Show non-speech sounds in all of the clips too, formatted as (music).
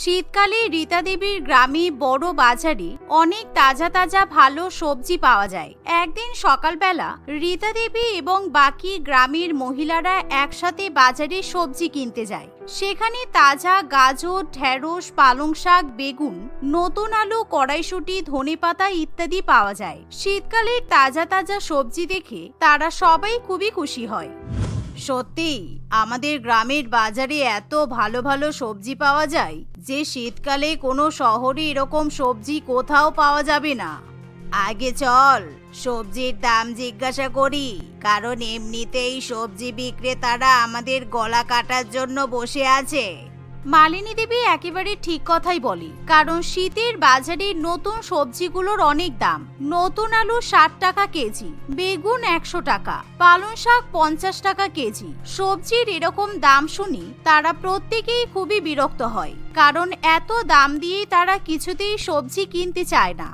শীতকালে রীতা দেবীর গ্রামে বড় বাজারে অনেক তাজা তাজা ভালো সবজি পাওয়া যায়। একদিন সকালবেলা রীতা দেবী এবং বাকি গ্রামের মহিলারা একসাথে বাজারে সবজি কিনতে যায়। সেখানে তাজা গাজর, ঢেঁড়স, পালং শাক, বেগুন, নতুন আলু, কড়াইশুটি, ধনেপাতা ইত্যাদি পাওয়া যায়। শীতকালের তাজা তাজা সবজি দেখে তারা সবাই খুবই খুশি হয়। সত্যি, আমাদের গ্রামের বাজারে এত ভালো ভালো সবজি পাওয়া যায় যে শীতকালে কোনো শহরে এরকম সবজি কোথাও পাওয়া যাবে না। আগে চল, সবজির দাম জিজ্ঞাসা করি, কারণ এমনিতেই সবজি বিক্রেতারা আমাদের গলা কাটার জন্য বসে আছে। মালিনী দেবী একেবারে ঠিক কথাই বলে, কারণ শীতের বাজারে নতুন সবজিগুলোর অনেক দাম। নতুন আলু ষাট টাকা কেজি, বেগুন একশো টাকা, পালং শাক পঞ্চাশ টাকা কেজি। সবজির এরকম দাম শুনি তারা প্রত্যেকেই খুবই বিরক্ত হয়, কারণ এত দাম দিয়ে তারা কিছুতেই সবজি কিনতে চায় না।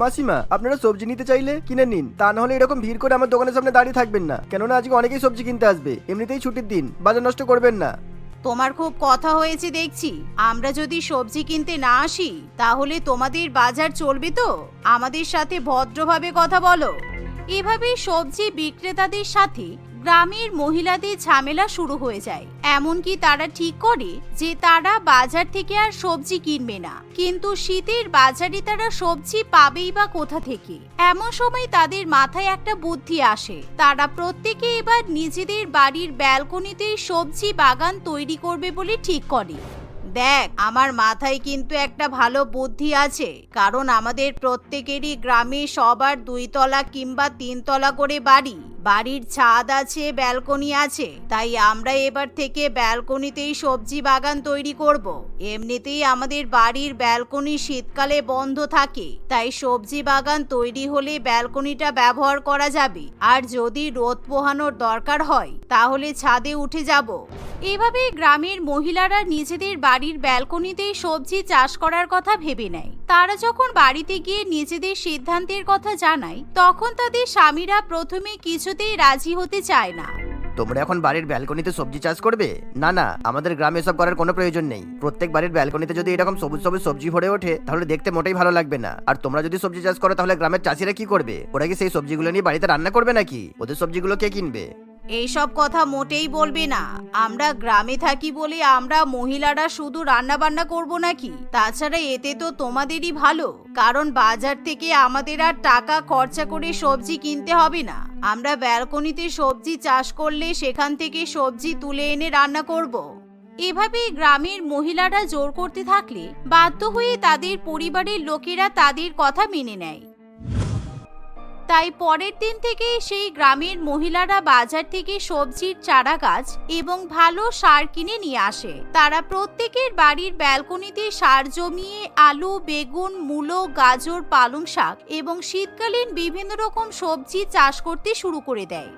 মাসিমা, আপনারা সবজি নিতে চাইলে কিনে নিন, তা না হলে এরকম ভিড় করে আমার দোকানের সামনে দাঁড়িয়ে থাকবেন না। কেননা আজকে অনেকেই সবজি কিনতে আসবে, এমনিতেই ছুটির দিন, বাজার নষ্ট করবেন না। তোমার খুব কথা হয়েছে দেখছি। আমরা যদি সবজি কিনতে না আসি, তাহলে তোমাদের বাজার চলবে তো? আমাদের সাথে ভদ্রভাবে কথা বলো। এভাবে সবজি বিক্রেতাদের সাথে গ্রামের মহিলাদের ঝামেলা শুরু হয়ে যায়। এমনকি তারা ঠিক করে যে তারা বাজার থেকে আর সবজি কিনবে না। কিন্তু শীতের বাজারে তারা সবজি পাবেই বা কোথা থেকে? এমন সময় তাদের মাথায় একটা বুদ্ধি আসে। তারা প্রত্যেকে এবার নিজেদের বাড়ির ব্যালকনিতে সবজি বাগান তৈরি করবে বলে ঠিক করে। দেখ, আমার মাথায় কিন্তু একটা ভালো বুদ্ধি আছে। কারণ আমাদের প্রত্যেকেরই গ্রামে সবার দুই তলা কিংবা তিনতলা করে বাড়ি। বাড়ির ছাদ আছে, ব্যালকনি আছে, তাই আমরা এবার থেকে ব্যালকনিতেই সবজি বাগান তৈরি করব। এমনিতেই আমাদের বাড়ির ব্যালকনি শীতকালে বন্ধ থাকে, তাই সবজি বাগান তৈরি হলে ব্যালকনিটা ব্যবহার করা যাবে। আর যদি রোদ পোহানোর দরকার হয়, তাহলে ছাদে উঠে যাব। এভাবে গ্রামের মহিলারা নিজেদের বাড়ির ব্যালকনিতেই সবজি চাষ করার কথা ভেবে নেয়। তারা যখন বাড়িতে গিয়ে নিজেদের সিদ্ধান্তের কথা জানায়, তখন তাদের স্বামীরা প্রথমে কিছুতেই রাজি হতে চায় না। তোমরা এখন বাড়ির ব্যালকনিতে সবজি চাষ করবে? না না, আমাদের গ্রামে এসব করার কোনো প্রয়োজন নেই। প্রত্যেক বাড়ির ব্যালকনিতে যদি এরকম সবুজ সবুজ সবজি ভরে ওঠে, তাহলে দেখতে মোটেই ভালো লাগবে না। আর তোমরা যদি সবজি চাষ করো, তাহলে গ্রামের চাষিরা কি করবে? ওরা কি সেই সবজিগুলো নিয়ে বাড়িতে রান্না করবে নাকি? ওদের সবজিগুলো কে কিনবে? এইসব কথা মোটেই বলবে না। আমরা গ্রামে থাকি বলে আমরা মহিলারা শুধু রান্না বান্না করব নাকি? তাছাড়া এতে তো তোমাদেরই ভালো। কারণ বাজার থেকে আমাদের আর টাকা খরচা করে সবজি কিনতে হবে না। আমরা ব্যালকনিতে সবজি চাষ করলে সেখান থেকে সবজি তুলে এনে রান্না করব। এভাবে গ্রামের মহিলারা জোর করতে থাকলে বাধ্য হয়ে তাদের পরিবারের লোকেরা তাদের কথা মেনে নেয়। তাই পরের দিন থেকে সেই গ্রামের মহিলারা বাজার থেকে সবজির চারা গাছ এবং ভালো সার কিনে নিয়ে আসে। তারা প্রত্যেকের বাড়ির ব্যালকনিতে সার জমিয়ে আলু, বেগুন, মূলো, গাজর, পালং শাক এবং শীতকালীন বিভিন্ন রকম সবজি চাষ করতে শুরু করে দেয়।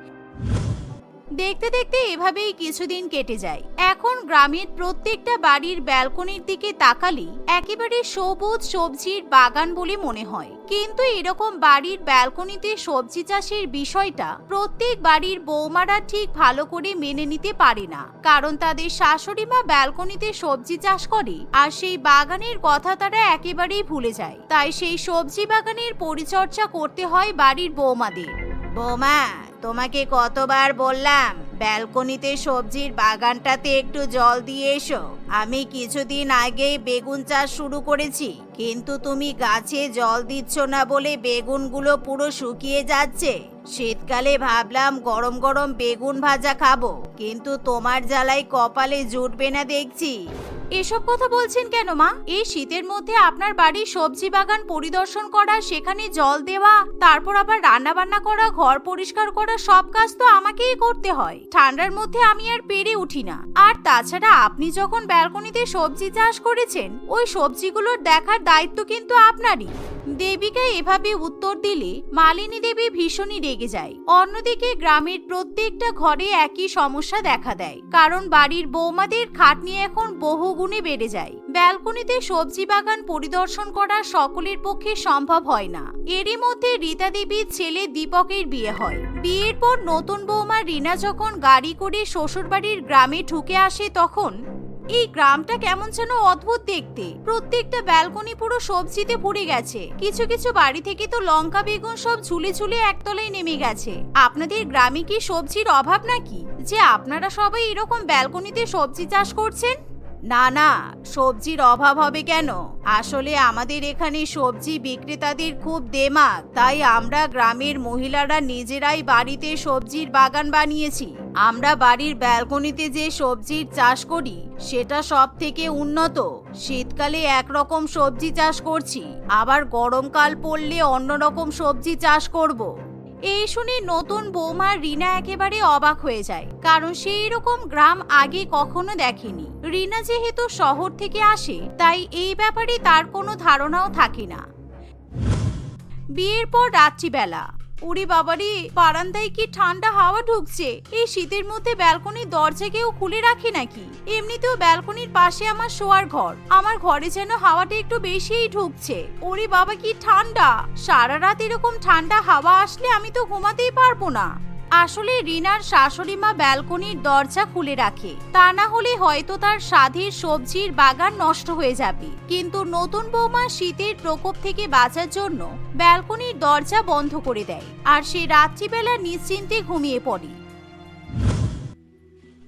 দেখতে দেখতে এভাবেই কিছুদিন কেটে যায়। এখন গ্রামের প্রত্যেকটা বাড়ির ব্যালকনির দিকে তাকালে একেবারে সবুজ সবজির বাগান বলে মনে হয়। কিন্তু এরকম বাড়ির ব্যালকনিতে সবজি চাষের বিষয়টা প্রত্যেক বাড়ির বৌমারা ঠিক ভালো করে মেনে নিতে পারে না। কারণ তাদের শাশুড়ি মা ব্যালকনিতে সবজি চাষ করে আর সেই বাগানের কথা তারা একেবারেই ভুলে যায়। তাই সেই সবজি বাগানের পরিচর্যা করতে হয় বাড়ির বৌমাদের। বৌমা, তোমাকে কতবার বললাম ব্যালকনিতে সবজির বাগানটাতে একটু জল দিয়ে এসো। আমি কিছুদিন আগেই বেগুন চাষ শুরু করেছি, কিন্তু তুমি গাছে জল দিচ্ছ না বলে বেগুনগুলো পুরো শুকিয়ে যাচ্ছে। শীতকালে ভাবলাম গরম গরম বেগুন ভাজা খাব, কিন্তু তোমার জ্বালায় কপালে জুটবে না দেখছি। এসব কথা বলছেন কেন, মা? এই শীতের মধ্যে আপনার বাড়ির সবজি বাগান পরিদর্শন করা, সেখানে জল দেওয়া, তারপর আবার রান্না বান্না করা, ঘর পরিষ্কার করা, সব কাজ তো আমাকেই করতে হয়। ঠান্ডার মধ্যে আমি আর পেরে উঠি না। আর তাছাড়া আপনি যখন ব্যালকনিতে সবজি চাষ করেছেন, ওই সবজিগুলোর দেখার দায়িত্ব কিন্তু আপনারই। দেবিকা এভাবে উত্তর দিলে মালিনী দেবী ভীষণই রেগে যায়। অন্যদিকে গ্রামের প্রত্যেকটা ঘরে একই সমস্যা দেখা দেয়। কারণ বাড়ির বৌমাদের খাটনি এখন বহুগুণে বেড়ে যায়। ব্যালকনিতে সবজি বাগান পরিদর্শন করা সকলের পক্ষে সম্ভব হয় না। এরই মধ্যে রীতা দেবীর ছেলে দীপকের বিয়ে হয়। বিয়ের পর নতুন বৌমা রিনা যখন গাড়ি করে শ্বশুরবাড়ির গ্রামে ঢুকে আসে তখন এই গ্রামটা কেমন যেন অদ্ভুত দেখতে। প্রত্যেকটা ব্যালকনি পুরো সবজিতে পুড়ে গেছে। কিছু কিছু বাড়ি থেকে তো লঙ্কা, বেগুন সব ঝুলে ঝুলে একতলায় নেমে গেছে। আপনাদের গ্রামে কি সবজির অভাব নাকি? যে আপনারা সবাই এরকম ব্যালকনিতে সবজি চাষ করছেন? না না, সবজির অভাব হবে কেন? আসলে আমাদের এখানে সবজি বিক্রেতাদের খুব দেমাক, তাই আমরা গ্রামের মহিলারা নিজেরাই বাড়িতে সবজির বাগান বানিয়েছি। আমরা বাড়ির ব্যালকনিতে যে সবজির চাষ করি, সেটা সব থেকে উন্নত। শীতকালে একরকম সবজি চাষ করছি, আবার গরমকাল পড়লে অন্যরকম সবজি চাষ করব। এই শুনে নতুন বৌমা রিনা একেবারে অবাক হয়ে যায়, কারণ সেই রকম গ্রাম আগে কখনো দেখেনি। রিনা যেহেতু শহর থেকে আসে, তাই এই ব্যাপারে তার কোনো ধারণাও থাকে না। বিয়ের পর রাত্রিবেলা উড়ি বাবারি, বারান্দায় কি ঠান্ডা হাওয়া ঢুকছে? এই শীতের মধ্যে ব্যালকনির দরজা কেউ খুলে রাখে নাকি? এমনিতেও ব্যালকনির পাশে আমার শোয়ার ঘর। আমার ঘরে যেন হাওয়াটা একটু বেশিই ঢুকছে। ওরে বাবা, কি ঠান্ডা! সারা রাত এরকম ঠান্ডা হাওয়া আসলে আমি তো ঘুমাতেই পারব না। আসলে রিনার শাশুড়ি মা ব্যালকনির দরজা খুলে রাখে। তা না হলে হয়তো তার স্বাধীর সবজির বাগান নষ্ট হয়ে যাবে। কিন্তু নতুন বৌমা শীতের প্রকোপ থেকে বাঁচার জন্য ব্যালকনির দরজা বন্ধ করে দেয় আর সে রাত্রিবেলা নিশ্চিন্তে ঘুমিয়ে পড়ে।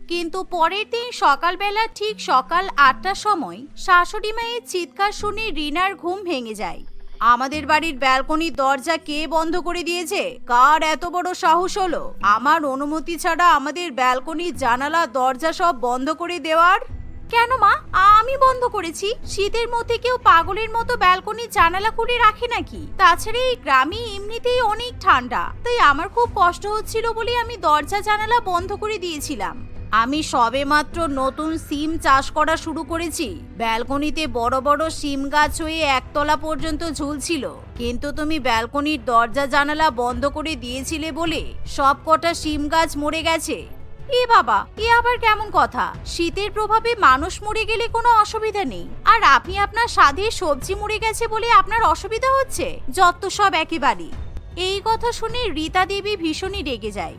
কিন্তু পরের দিন সকালবেলা ঠিক সকাল আটটার সময় শাশুড়ি মায়ের চিৎকার শুনে রিনার ঘুম ভেঙে যায়। আমাদের বাড়ির ব্যালকনির দরজা কে বন্ধ করে দিয়েছে? কার এত বড় সাহস হলো? আমার অনুমতি ছাড়া আমাদের ব্যালকনির জানালা, দরজা সব বন্ধ করে দেওয়ার? কেন মা? আমি বন্ধ করেছি। শীতের মধ্যে কেউ পাগলের মতো ব্যালকনির জানালা খুলে রাখে নাকি? তাছাড়া এই গ্রামে এমনিতেই অনেক ঠান্ডা। তাই আমার খুব কষ্ট হচ্ছিল বলে আমি দরজা, জানালা বন্ধ করে দিয়েছিলাম। আমি সবেমাত্র নতুন সিম চাষ করা শুরু করেছি। ব্যালকনিতে বড় বড় সিম গাছ হয়ে একতলা পর্যন্ত ঝুলছিল। কিন্তু তুমি ব্যালকনির দরজা জানালা বন্ধ করে দিয়েছিলে বলে সব কটা সিম গাছ মরে গেছে। এ বাবা, এ আবার কেমন কথা? শীতের প্রভাবে মানুষ মরে গেলে কোনো অসুবিধা নেই। আর আপনি আপনার স্বাদে সবজি মরে গেছে বলে আপনার অসুবিধা হচ্ছে? যত সব একেবারে এই কথা শুনে রীতা দেবী ভীষণই রেগে যায়।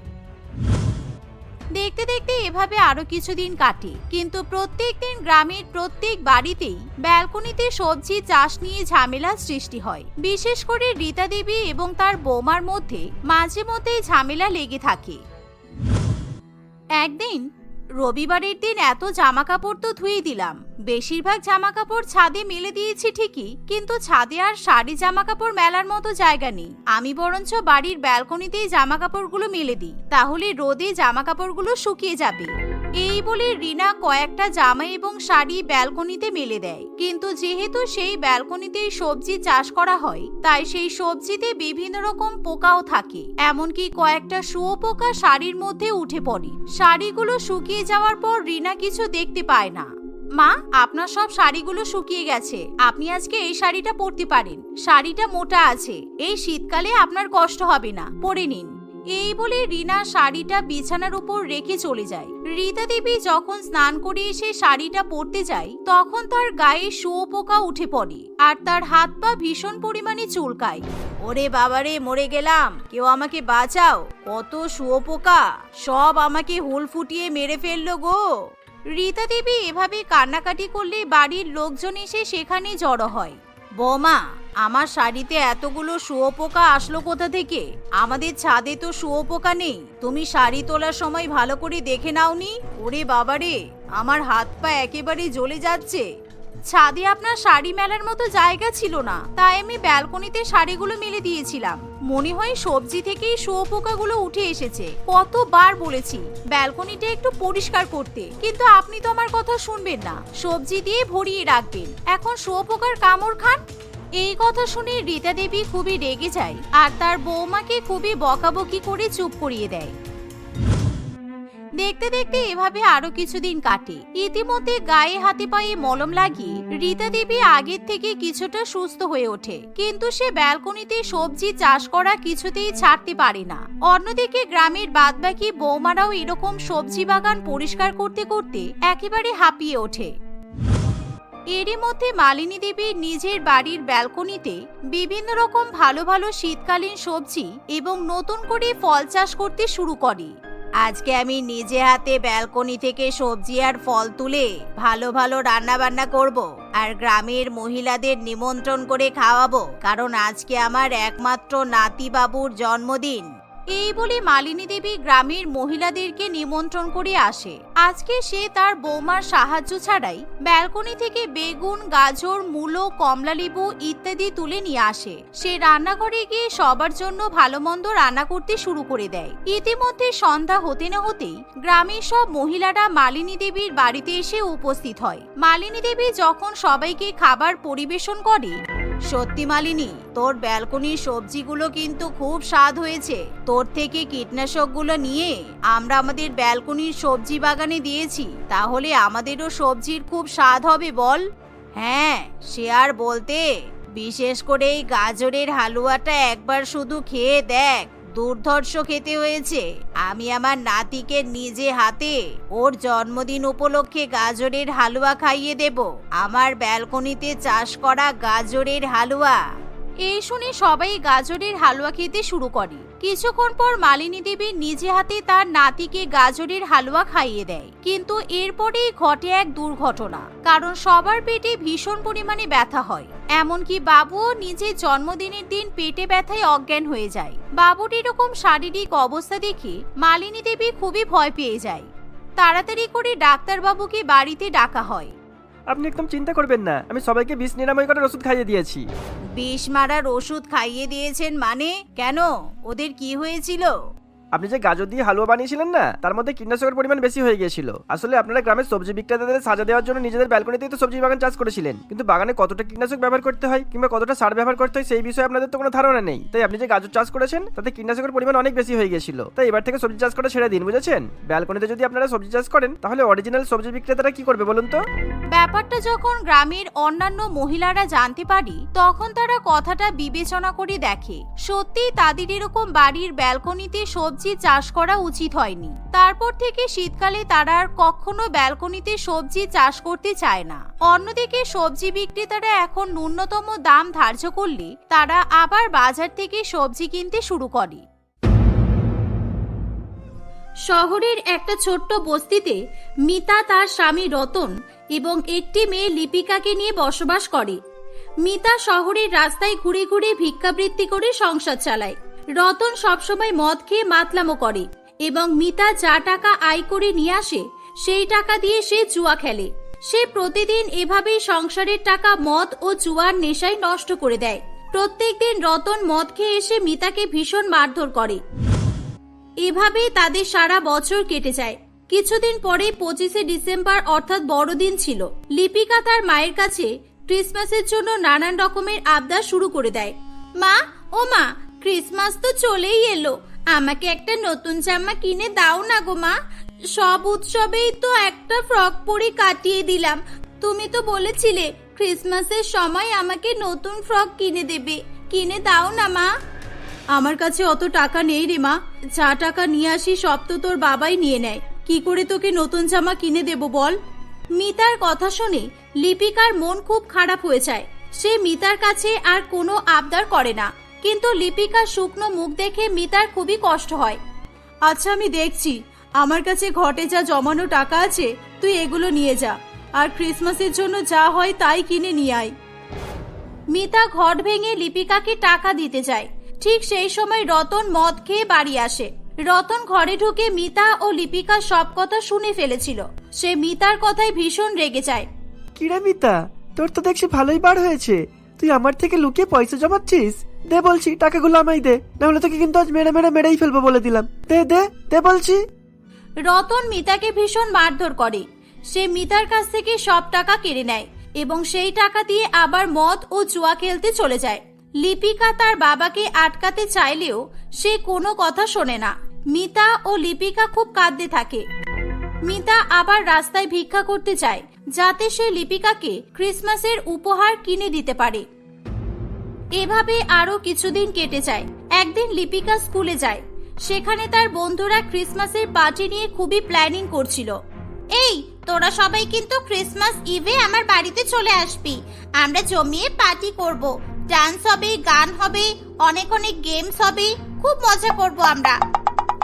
দেখতে দেখতে এভাবে আরও কিছুদিন কাটে। কিন্তু প্রত্যেক দিন গ্রামের প্রত্যেক বাড়িতেই ব্যালকনিতে সবজি চাষ নিয়ে ঝামেলা সৃষ্টি হয়। বিশেষ করে রীতা দেবী এবং তার বৌমার মধ্যে মাঝে মধ্যেই ঝামেলা লেগে থাকে। একদিন রবিবারের দিন এত জামা কাপড় তো ধুয়ে দিলাম। বেশিরভাগ জামা কাপড় ছাদে মেলে দিয়েছি ঠিকই, কিন্তু ছাদে আর শাড়ি জামা কাপড় মেলার মতো জায়গা নেই। আমি বরঞ্চ বাড়ির ব্যালকনিতেই জামা কাপড়গুলো মেলে দিই, তাহলে রোদে জামা কাপড়গুলো শুকিয়ে যাবে। এই বলে রিনা কয়েকটা জামা এবং শাড়ি ব্যালকনিতে মেলে দেয়। কিন্তু যেহেতু সেই ব্যালকনিতেই সবজি চাষ করা হয়, তাই সেই সবজিতে বিভিন্ন রকম পোকাও থাকে। এমনকি কয়েকটা শুয়োপোকা শাড়ির মধ্যে উঠে পড়ে। শাড়িগুলো শুকিয়ে যাওয়ার পর রিনা কিছু দেখতে পায় না। মা, আপনার সব শাড়িগুলো শুকিয়ে গেছে। আপনি আজকে এই শাড়িটা পরতে পারেন। শাড়িটা মোটা আছে। এই শীতকালে আপনার কষ্ট হবে না। পরে নিন। এই বলে রিনা শাড়িটা বিছানার উপর রেখে চলে যায়। রীতা দেবী যখন স্নান করে এসে শাড়িটা পরতে যায়, তখন তার গায়ে শুয়োপোকা উঠে পড়ে আর তার হাত পা ভীষণ পরিমাণে চুলকায়। ওরে বাবারে মরে গেলাম। কেউ আমাকে বাঁচাও। কত শুয়োপোকা। সব আমাকে হুল ফুটিয়ে মেরে ফেলল গো। রীতা দেবী এভাবে কান্নাকাটি করলে বাড়ির লোকজন এসে সেখানে জড়ো হয়। বৌমা আমার শাড়িতে এতগুলো শুয়োপোকা আসলো কোথা থেকে? আমাদের ছাদে তো শুয়োপোকা নেই। তুমি শাড়ি তোলার সময় ভালো করে দেখে নাওনি? ওরে বাবারে, আমার হাত পা একেবারে জ্বলে যাচ্ছে। ছাদে আপনার শাড়ি মেলার মতো জায়গা ছিল না, তাই আমি ব্যালকনিতে শাড়িগুলো মেলে দিয়েছিলাম। মনে হয় সবজি থেকেই শুয়োপোকাগুলো উঠে এসেছে। কতবার বলেছি, ব্যালকনিটা একটু পরিষ্কার করতে, কিন্তু আপনি তো আমার কথা শুনবেন না। সবজি দিয়ে ভরিয়ে রাখবেন। এখন শুয়োপোকার কামড় খান। এই কথা শুনে রীতা দেবী খুবই রেগে যায় আর তার বৌমাকে খুবই বকাবকি করে চুপ করিয়ে দেয়। দেখতে দেখতে এভাবে আরও কিছুদিন কাটে। ইতিমধ্যে গায়ে হাতে পায়ে মলম লাগিয়ে রীতা দেবী আগের থেকে কিছুটা সুস্থ হয়ে ওঠে। কিন্তু সে ব্যালকনিতে সবজি চাষ করা কিছুতেই ছাড়তে পারে না। অন্যদিকে গ্রামের বাদবাকি বৌমারাও এরকম সবজি বাগান পরিষ্কার করতে করতে একেবারে হাঁপিয়ে ওঠে। এরই মধ্যে মালিনী দেবী নিজের বাড়ির ব্যালকনিতে বিভিন্ন রকম ভালো ভালো শীতকালীন সবজি এবং নতুন করে ফল চাষ করতে শুরু করে। আজকে আমি নিজে হাতে ব্যালকনি থেকে সবজি আর ফল তুলে ভালো ভালো রান্না বান্না করব আর গ্রামের মহিলাদের নিমন্ত্রণ করে খাওয়াবো, কারণ আজকে আমার একমাত্র নাতি বাবুর জন্মদিন। এই বলে মালিনী দেবী গ্রামের মহিলাদেরকে নিমন্ত্রণ করে আসে। আজকে সে তার বৌমার সাহায্য ছাড়াই ব্যালকনি থেকে বেগুন, গাজর, মূলো, কমলালেবু ইত্যাদি তুলে নিয়ে আসে। সে রান্নাঘরে গিয়ে সবার জন্য ভালো মন্দ রান্না করতে শুরু করে দেয়। ইতিমধ্যে সন্ধ্যা হতে না হতেই গ্রামের সব মহিলারা মালিনী দেবীর বাড়িতে এসে উপস্থিত হয়। মালিনী দেবী যখন সবাইকে খাবার পরিবেশন করে সত্যি মালিনী, তোর ব্যালকনির সবজিগুলো কিন্তু খুব স্বাদ হয়েছে। তোর থেকে কীটনাশকগুলো নিয়ে আমরা আমাদের ব্যালকনির সবজি বাগানে দিয়েছি। তাহলে আমাদেরও সবজির খুব স্বাদ হবে বল। হ্যাঁ সে আর বলতে, বিশেষ করে এই গাজরের হালুয়াটা একবার শুধু খেয়ে দেখ। দুর্ধর্ষ খেতে হয়েছে। আমি আমার নাতিকে নিজে হাতে ওর জন্মদিন উপলক্ষে গাজরের হালুয়া খাইয়ে দেব। আমার ব্যালকনিতে চাষ করা গাজরের হালুয়া। এই শুনে সবাই গাজরের হালুয়া খেতে শুরু করে। কিছুক্ষণ পর মালিনী দেবী নিজে হাতে তার নাতিকে গাজরের হালুয়া খাইয়ে দেয়। কিন্তু এরপরেই ঘটে এক দুর্ঘটনা। কারণ সবার পেটে ভীষণ পরিমাণে ব্যথা হয়। এমনকি বাবুও নিজের জন্মদিনের দিন পেটে ব্যথায় অজ্ঞান হয়ে যায়। বাবুর এরকম শারীরিক অবস্থা দেখে মালিনী দেবী খুবই ভয় পেয়ে যায়। তাড়াতাড়ি করে ডাক্তারবাবুকে বাড়িতে ডাকা হয়। আপনি একদম চিন্তা করবেন না, আমি সবাইকে বিষ নিরাময় করার ওষুধ খাইয়ে দিয়েছি। বিষ মারার ওষুধ খাইয়ে দিয়েছেন মানে? কেন? ওদের কি হয়েছিল? আপনি যে গাজর দিয়ে হালুয়া বানিয়েছিলেন না, তার মধ্যে কীটনাশকের পরিমাণ বেশি হয়ে গিয়েছিল। আসলে আপনারা গ্রামের সবজি বিক্রেতাদের সাজা দেওয়ার জন্য নিজেদের ব্যালকনিতেই তো সবজি বাগান চাষ করেছিলেন। কিন্তু বাগানে কতটা কীটনাশক ব্যবহার করতে হয় কিংবা কতটা সার ব্যবহার করতে হয় সেই বিষয়ে আপনাদের তো কোনো ধারণা নেই। তাই আপনি যে গাজর চাষ করেছেন, তাতে কীটনাশকের পরিমাণ অনেক বেশি হয়ে গিয়েছিল। তাই এবার থেকে সবজি চাষ করা ছেড়ে দিন, বুঝেছেন? ব্যালকনিতে যদি আপনারা সবজি চাষ করেন, তাহলে অরিজিনাল সবজি বিক্রেতারা কি করবে বলুন তো? ব্যাপারটা যখন গ্রামের অন্যান্য মহিলারা জানতে পারি, তখন তারা কথাটা বিবেচনা করে দেখে। সত্যি তাদের এরকম বাড়ির ব্যালকনিতে সবজি চাষ করা উচিত হয়নি। তারপর থেকে শীতকালে তারা আর কখনো ব্যালকনিতে সবজি চাষ করতে চায় না। অন্যদিকে সবজি বিক্রেতারা এখন ন্যূনতম দাম ধার্য করলে তারা আবার বাজার থেকে সবজি কিনতে শুরু করে। শহরের একটা ছোট্ট বস্তিতে মিতা তার স্বামী রতন এবং একটি মেয়ে লিপিকাকে নিয়ে বসবাস করে। মিতা শহরের রাস্তায় ঘুরে ঘুরে ভিক্ষাবৃত্তি করে সংসার চালায়। রতন সবসময় মদ খেয়ে মাতলামো করে এবং মিতা যা টাকা আয় করে নিয়ে আসে, সেই টাকা দিয়ে সে জুয়া খেলে। সে প্রতিদিন এভাবেই সংসারের টাকা মদ ও জুয়ার নেশায় নষ্ট করে দেয়। প্রত্যেকদিন রতন মদ খেয়ে এসে মিতাকে ভীষণ মারধর করে। এভাবেই তাদের সারা বছর কেটে যায়। কিছুদিন পরে পঁচিশে ডিসেম্বর অর্থাৎ বড়দিন ছিল। লিপিকা তার মায়ের কাছে ক্রিসমাসের জন্য নানান রকমের আবদার শুরু করে দেয়। মা, ও মা ক্রিসমাস তো চলেই এলো। আমাকে একটা নতুন জামা কিনে দাও না গো মা। সব উৎসবেই তো একটা ফ্রক পরে কাটিয়ে দিলাম। তুমি তো বলেছিলে ক্রিসমাসের সময় আমাকে নতুন ফ্রক কিনে দেবে। কিনে দাও না মা। আমার কাছে অত টাকা নেই রে মা। যা টাকা নিয়ে আসি সব তো তোর বাবাই নিয়ে নেয়। কি করে তোকে নতুন জামা কিনে দেব বল? মিতার কথা শুনে লিপিকার মন খুব খারাপ হয়ে যায়। সে মিতার কাছে আর কোনো আবদার করে না। কিন্তু লিপিকার শুকনো মুখ দেখে মিতার খুবই কষ্ট হয়। আচ্ছা আমি দেখছি। আমার কাছে ঘটে যা জমানো টাকা আছে তুই এগুলো নিয়ে যা। আর ক্রিসমাসের জন্য যা হয় তাই কিনে নিয়ে আয়। মিতা ঘট ভেঙে লিপিকাকে টাকা দিতে যায়। ঠিক সেই সময় রতন মদ খেয়ে বাড়ি আসে। রতন ঘরে ঢুকে মিতা ও লিপিকা সব কথা শুনে ফেলেছিল। সে মিতার কথায় ভীষণ রেগে যায়। কিরে মিতা? তোর তো দেখছি ভালোই বার হয়েছে। তুই আমার থেকে লুকিয়ে পয়সা জমাচ্ছিস? দে বলছি, টাকাগুলো আমায় দে, নাহলে তোকে কিন্তু আজ মেরে মেরে মেরেই ফেলব বলে দিলাম। দে দে দে বলছি। রতন মিতাকে ভীষণ মারধর করে। সে মিতার কাছ থেকে সব টাকা কেড়ে নেয় এবং সেই টাকা দিয়ে আবার মদ ও জুয়া খেলতে চলে যায়। লিপিকা তার বাবাকে আটকাতে চাইলেও সে কোনো কথা শোনে না। মিতা ও লিপিকা খুব কাঁদতে থাকে। মিতা আবার রাস্তায় ভিক্ষা করতে চায় যাতে সে লিপিকাকে ক্রিসমাসের উপহার কিনে দিতে পারে। এভাবে আরও কিছুদিন কেটে যায়। একদিন লিপিকা স্কুলে যায়। সেখানে তার বন্ধুরা ক্রিসমাসের পার্টি নিয়ে খুবই প্ল্যানিং করছিল। এই, তোরা সবাই কিন্তু ক্রিসমাস ইভে আমার বাড়িতে চলে আসবি। আমরা জমিয়ে পার্টি করব। ডান্স হবে, গান হবে, অনেক অনেক গেমস হবে। খুব মজা করব আমরা।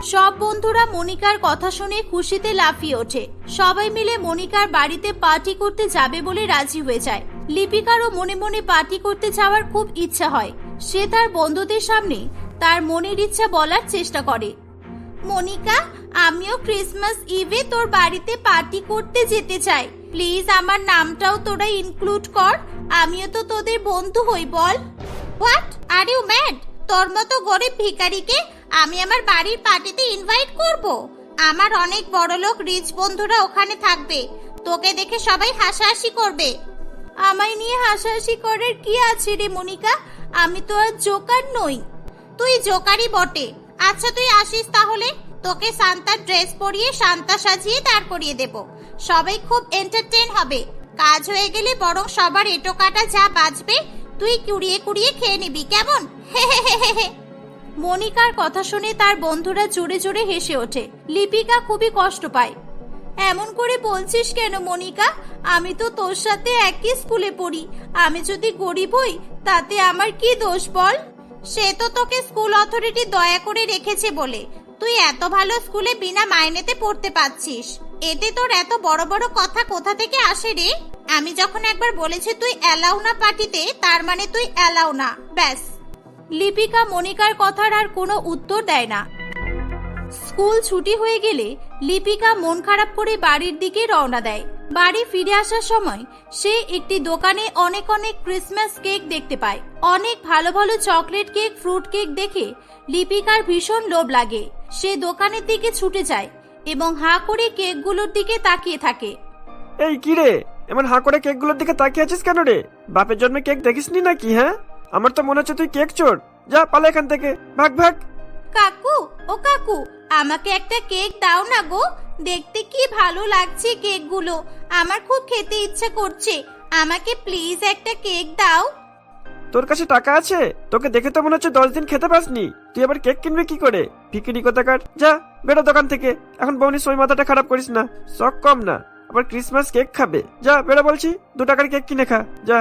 সব বন্ধুরা মনিকার কথা শুনে খুশিতে লাফিয়ে ওঠে। সবাই মিলে মনিকার বাড়িতে পার্টি করতে যাবে বলে রাজি হয়ে যায়। লিপিকারও মনে মনে পার্টি করতে যাওয়ার খুব ইচ্ছা হয়। সে তার বন্ধুদের সামনে তার মনের ইচ্ছা বলার চেষ্টা করে। মনিকা, আমিও ক্রিসমাস ইভে তোর বাড়িতে পার্টি করতে যেতে চাই। প্লিজ আমার নামটাও তোরা ইনক্লুড কর। আমিও তো তোদের বন্ধু হই, বল। হোয়াট? আর ইউ ম্যাড, তোর মতো গরিব ভিখারিকে আমি আমার বাড়ির পার্টিতে ইনভাইট করব? আমার অনেক বড়লোক রিচ বন্ধুরা ওখানে থাকবে। তোকে দেখে সবাই হাসাহাসি করবে। আমায় নিয়ে হাসাহাসি করার কি আছে রে মনিকা? আমি তো আর জোকার নই। তুই জোকারি বটে। আচ্ছা তুই আসিস তাহলে? তোকে সান্তার ড্রেস পরিয়ে সান্তা সাজিয়ে দাঁড় করিয়ে দেব। সবাই খুব এন্টারটেইন হবে। কাজ হয়ে গেলে বরং সবার এটো কাটা যা বাজবে, তুই কুড়িয়ে কুড়িয়ে খেয়ে নিবি, কেমন? (laughs) মনিকার কথা শুনে তার বন্ধুরা জোরে জোরে হেসে ওঠে। লিপিকা খুবই কষ্ট পায়। এমন করে বলছিস কেন, মনিকা? আমি তো তোর সাথে একই স্কুলে পড়ি। আমি যদি গরিব হই, তাতে আমার কি দোষ বল? সে তো তোকে স্কুল অথরিটি দয়া করে রেখেছে বলে। তুই এত ভালো স্কুলে বিনা মাইনেতে পড়তে পাচ্ছিস এতে তোর এত বড় বড় কথা কোথা থেকে আসে রে? আমি যখন একবার বলেছি তুই অ্যালাউ না পার্টিতে, তার মানে তুই অ্যালাউ না। ব্যাস। লিপিকা মনিকার কথার আর কোনো উত্তর দেয় না। স্কুল ছুটি হয়ে গেলে লিপিকা মন খারাপ করে বাড়ির দিকে রওনা দেয়। বাড়ি ফিরে আসার সময় সে একটি দোকানে অনেক অনেক ক্রিসমাস কেক দেখতে পায়। অনেক ভালো ভালো চকলেট কেক ফ্রুট কেক দেখে লিপিকার ভীষণ লোভ লাগে। সে দোকানের দিকে ছুটে যায় এবং হা করে কেকগুলোর দিকে তাকিয়ে থাকে। এই কি রে? এমন হা করে কেকগুলোর দিকে তাকিয়ে আছিস কেন রে? বাপের জন্মে কেক দেখিসনি নাকি হ্যাঁ? আমার তো মনে হচ্ছে তুই কেক চোর। যা পালা এখান থেকে। ভাগ ভাগ। কাকু ও কাকু আমাকে একটা কেক দাও না গো। দেখতে কি ভালো লাগছে কেকগুলো। আমার খুব খেতে ইচ্ছে করছে। আমাকে প্লিজ একটা কেক দাও। তোর কাছে টাকা আছে? তোকে দেখে তো মনে হচ্ছে দশ দিন খেতে পাসনি। তুই আবার কেক কিনবি কি করে? ফিকিরি কোথাকার? যা বেরো দোকান থেকে। এখন বৌনি সময় মাথাটা খারাপ করিস না। শখ কম না। আবার ক্রিসমাস কেক খাবে। যা বেরো বলছি। দু টাকার কেক কিনে খা। যা।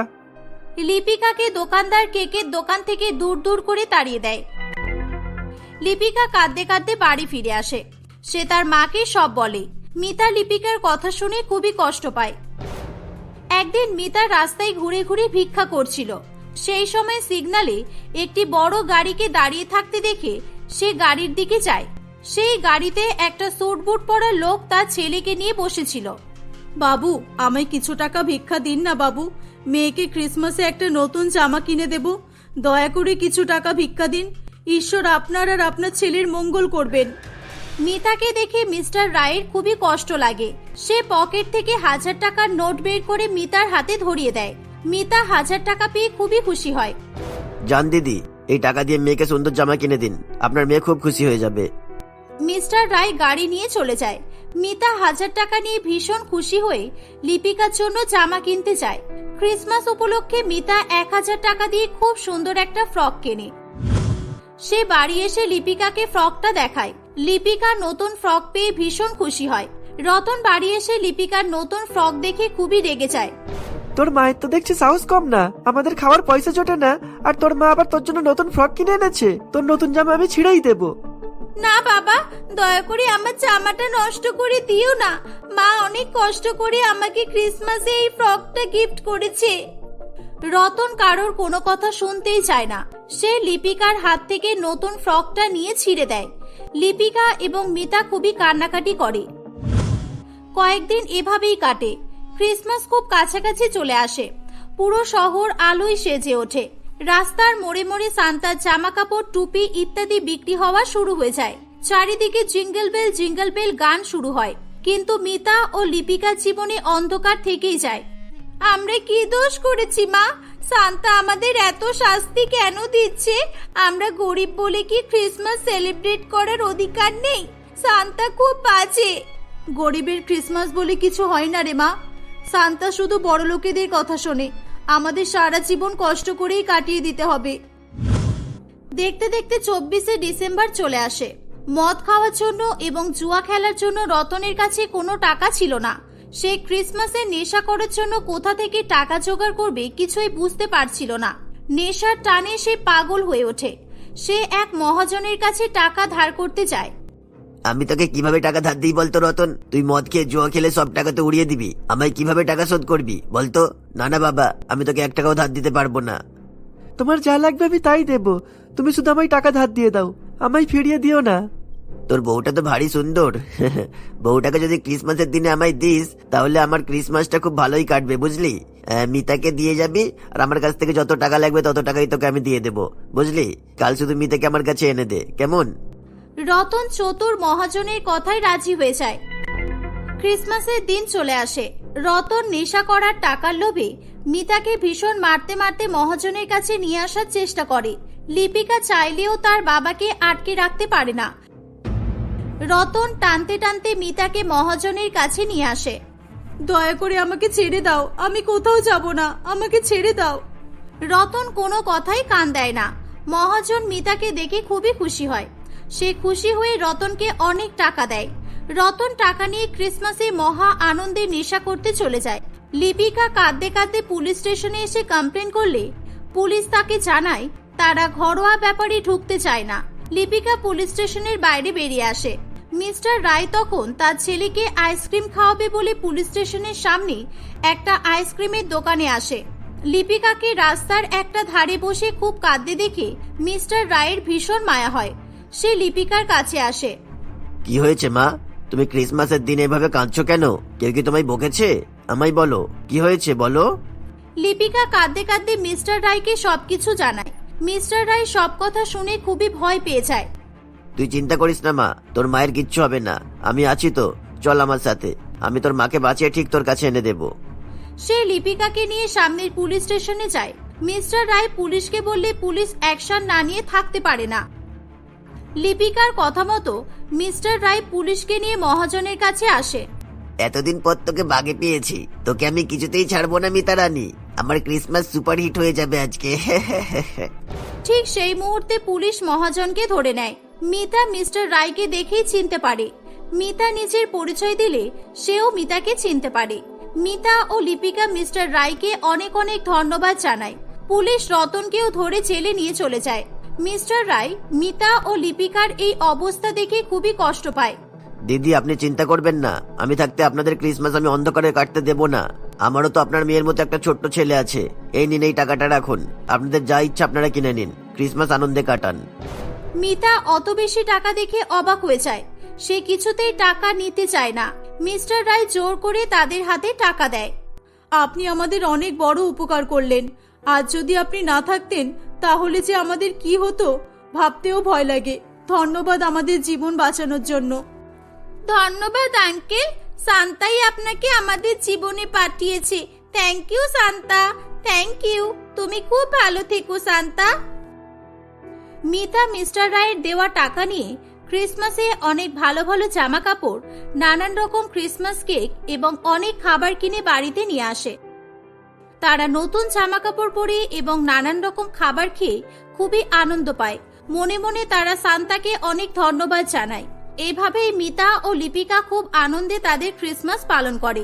লিপিকাকে দোকানদার কেকের দোকান থেকে দূর দূর করে তাড়িয়ে দেয়। লিপিকা কাঁদতে কাঁদতে বাড়ি ফিরে আসে। সে তার মাকে সব বলে। মিতা লিপিকার কথা শুনে খুবই কষ্ট পায়। একদিন মিতা রাস্তায় ঘুরে ঘুরে ভিক্ষা করছিল। সেই সময় সিগনালে একটি বড় গাড়িকে দাঁড়িয়ে থাকতে দেখে সে গাড়ির দিকে যায়। সেই গাড়িতে একটা স্যুট বুট পরা লোক তার ছেলেকে নিয়ে বসেছিল। বাবু, আমায় কিছু টাকা ভিক্ষা দিন না বাবু। মেয়েকে ক্রিসমাসে একটা নতুন জামা কিনে দেব। দয়া করে কিছু টাকা ভিক্ষা দিন। ঈশ্বর আপনার আর আপনার ছেলের মঙ্গল করবেন। মিতাকে দেখে মিস্টার রায়ের খুবই কষ্ট লাগে। সে পকেট থেকে হাজার টাকার নোট বের করে মিতার হাতে ধরিয়ে দেয়। মিতা হাজার টাকা পেয়ে খুবই খুশি হয়। জান দিদি এই টাকা দিয়ে মেয়েকে সুন্দর জামা কিনে দিন। আপনার মেয়ে খুব খুশি হয়ে যাবে। মিস্টার রায় গাড়ি নিয়ে চলে যায়। মিতা হাজার টাকা নিয়ে ভীষণ খুশি হয়ে লিপিকার জন্য জামা কিনতে যায়। ক্রিসমাস উপলক্ষে মিতা এক হাজার টাকা দিয়ে খুব সুন্দর একটা ফ্রক কেনে। সে বাড়ি এসে লিপিকাকে ফ্রকটা দেখায়। লিপিকা নতুন ফ্রক পেয়ে ভীষণ খুশি হয়। রতন বাড়ি এসে লিপিকার নতুন ফ্রক দেখে খুবই রেগে যায়। তোর মায়ের তো দেখছি সাহস কম না। আমাদের খাওয়ার পয়সা জোটে না। আর তোর মা আবার তোর জন্য নতুন ফ্রক কিনে এনেছে। তোর নতুন জামা আমি ছিঁড়েই দেবো। না বাবা দয়া করে আমার জামাটা নষ্ট করে দিও না। মা অনেক কষ্ট করে আমাকে ক্রিসমাসে এই ফ্রকটা গিফট করেছে। রতন কারোর কোনো কথা শুনতেই চায় না। সে লিপিকার হাত থেকে নতুন ফ্রকটা নিয়ে ছিঁড়ে দেয়। লিপিকা এবং মিতা খুবই কান্নাকাটি করে। কয়েকদিন এভাবেই কাটে। ক্রিসমাস খুব কাছাকাছি চলে আসে। পুরো শহর আলোয় সেজে ওঠে। রাস্তার মোড়ে মোড়ে সান্তার জামা কাপড় টুপি ইত্যাদি বিক্রি হওয়া শুরু হয়ে যায়। চারিদিকে জিঙ্গল বেল জিঙ্গল বেল গান শুরু হয়। কিন্তু মিতা ও লিপিকার জীবনে অন্ধকার থেকেই যায়। আমরা কি দোষ করেছি, মা? সান্তা আমাদের এত শাস্তি কেন দিচ্ছে? আমরা গরিব বলে কি ক্রিসমাস সেলিব্রেট করার অধিকার নেই? সান্তা খুব বাজে। গরিবের ক্রিসমাস বলে কিছু হয় না রে, মা। সান্তা শুধু বড় লোকেদের কথা শোনে। আমাদের সারা জীবন কষ্ট করেই কাটিয়ে দিতে হবে। দেখতে দেখতে চব্বিশে ডিসেম্বর চলে আসে। মদ খাওয়ার জন্য এবং জুয়া খেলার জন্য রতনের কাছে কোনো টাকা ছিল না। সে ক্রিসমাসে নেশা করার জন্য কোথা থেকে টাকা জোগাড় করবে কিছুই বুঝতে পারছিল না। নেশার টানে সে পাগল হয়ে ওঠে। সে এক মহাজনের কাছে টাকা ধার করতে যায়। আমি তোকে কীভাবে টাকা ধার দিই বলতো রতন? তুই মদ খেয়ে জুয়া খেলে সব টাকা তো উড়িয়ে দিবি। আমায় কীভাবে টাকা শোধ করবি বলতো? না না বাবা আমি তোকে এক টাকাও ধার দিতে পারব না। তোমার যা লাগবে আমি তাই দেব। তুমি শুধু আমায় টাকা ধার দিয়ে দাও। আমায় ফিরিয়ে দিও না। তোর বউটা তো ভারী সুন্দর। (laughs) বউটাকে যদি ক্রিসমাসের দিনে আমায় দিস, তাহলে আমার ক্রিসমাসটা খুব ভালোই কাটবে, বুঝলি? মিতাকে দিয়ে যাবি, আর আমার কাছ থেকে যত টাকা লাগবে তত টাকাই তোকে আমি দিয়ে দেবো, বুঝলি? কাল শুধু মিতাকে আমার কাছে এনে দে, কেমন? রতন চতুর মহাজনের কথায় রাজি হয়ে যায়। ক্রিসমাসের দিন চলে আসে। রতন নেশা করার টাকার লোভে মিতাকে ভীষণ মারতে মারতে মহাজনের কাছে নিয়ে আসার চেষ্টা করে। লিপিকা চাইলেও তার বাবাকে আটকে রাখতে পারে না। রতন টানতে টানতে মিতাকে মহাজনের কাছে নিয়ে আসে। দয়া করে আমাকে ছেড়ে দাও আমি কোথাও যাব না আমাকে ছেড়ে দাও। রতন কোনো কথাই কান দেয় না। মহাজন মিতাকে দেখে খুবই খুশি হয়। সে খুশি হয়ে রতনকে অনেক টাকা দেয়। রতন টাকা নিয়ে ক্রিসমাসে মহা আনন্দে নেশা করতে চলে যায়। লিপিকা কাঁদতে কাঁদতে পুলিশ স্টেশনে এসে কমপ্লেন করলে। পুলিশ তাকে জানায় তারা ঘরোয়া ব্যাপারে ঢুকতে চায় না। লিপিকা পুলিশ স্টেশনের বাইরে বেরিয়ে আসে। মিস্টার রায় তখন তার ছেলেকে আইসক্রিম খাওয়াবে বলে পুলিশ স্টেশনের সামনে একটা আইসক্রিমের দোকানে আসে। লিপিকাকে রাস্তার একটা ধারে বসে খুব কাঁদতে দেখে মিস্টার রায়ের ভীষণ মায়া হয়। সে লিপিকার কাছে আসে। কি হয়েছে মা? তুমি ক্রিসমাসের দিন এভাবে কাঁদছো কেন? কেউ কি তোমায় বকেছে? আমায় বলো কি হয়েছে বলো? লিপিকা কাঁদতে কাঁদতে মিস্টার রায়কে সবকিছু জানায়। মিস্টার রায় সব কথা শুনে খুবই ভয় পেয়ে যায়। তুই চিন্তা করিস না মা। তোর মায়ের কিচ্ছু হবে না। আমি আছি তো। চল আমার সাথে। আমি তোর মাকে বাঁচিয়ে ঠিক তোর কাছে এনে দেবো। সে লিপিকাকে নিয়ে সামনের পুলিশ স্টেশনে যায়। মিস্টার রায় পুলিশকে বললে পুলিশ অ্যাকশন না নিয়ে থাকতে পারে না। লিপিকার কথা মতো মিস্টার রায় পুলিশকে নিয়ে মহাজনের কাছে আসে। এতদিন পর তোকে বাগে পেয়েছি। তোকে আমি কিছুতেই ছাড়বো না মিতা রানী আমার ক্রিসমাস সুপার হিট হয়ে যাবে আজকে। (laughs) ঠিক সেই মুহূর্তে পুলিশ মহাজনকে ধরে নেয়। মিতা মিস্টার রায়কে দেখেই চিনতে পারে। মিতা নিজের পরিচয় দিলে সেও মিতাকে চিনতে পারে। মিতা ও লিপিকা মিস্টার রায়কে অনেক অনেক ধন্যবাদ জানায়। পুলিশ রতনকেও ধরে জেলে নিয়ে চলে যায়। মিস্টার রায় মিতা ও লিপিকার এই অবস্থা দেখে খুবই কষ্ট পায়। দিদি, আপনি চিন্তা করবেন না। আমি থাকতে আপনাদের ক্রিসমাস আমি অন্ধকারে কাটতে দেব না। আমারও তো আপনার মেয়ের মতো একটা ছোট্ট ছেলে আছে। এই নিন, এই টাকাটা রাখুন। আপনাদের যা ইচ্ছা আপনারা কিনে নিন। ক্রিসমাস আনন্দে কাটান। মিতা অত বেশি টাকা দেখে অবাক হয়ে যায়। সে কিছুতেই টাকা নিতে চায় না। মিস্টার রায় জোর করে তাদের হাতে টাকা দেয়। আপনি আমাদের অনেক বড় উপকার করলেন। আজ যদি আপনি না থাকতেন, তাহলে যে আমাদের কি হতো, ভাবতেও ভয় লাগে। ধন্যবাদ আমাদের জীবন বাঁচানোর জন্য। ধন্যবাদ, আঙ্কেল। সান্তাই আপনাকে আমাদের জীবনে পাঠিয়েছে। Thank you Santa. Thank you তুমি খুব ভালো থেকো, সান্তা। মিতা, মিস্টার রায়ের দেওয়া টাকা নিয়ে ক্রিসমাসে অনেক ভালো ভালো জামা কাপড় নানান রকম ক্রিসমাস কেক এবং অনেক খাবার কিনে বাড়িতে নিয়ে আসে। তারা নতুন জামা কাপড় পরে এবং নানান রকম খাবার খেয়ে খুবই আনন্দ পায়। মনে মনে তারা সান্তাকে অনেক ধন্যবাদ জানায়। এভাবেই মিতা ও লিপিকা খুব আনন্দে তাদের ক্রিসমাস পালন করে।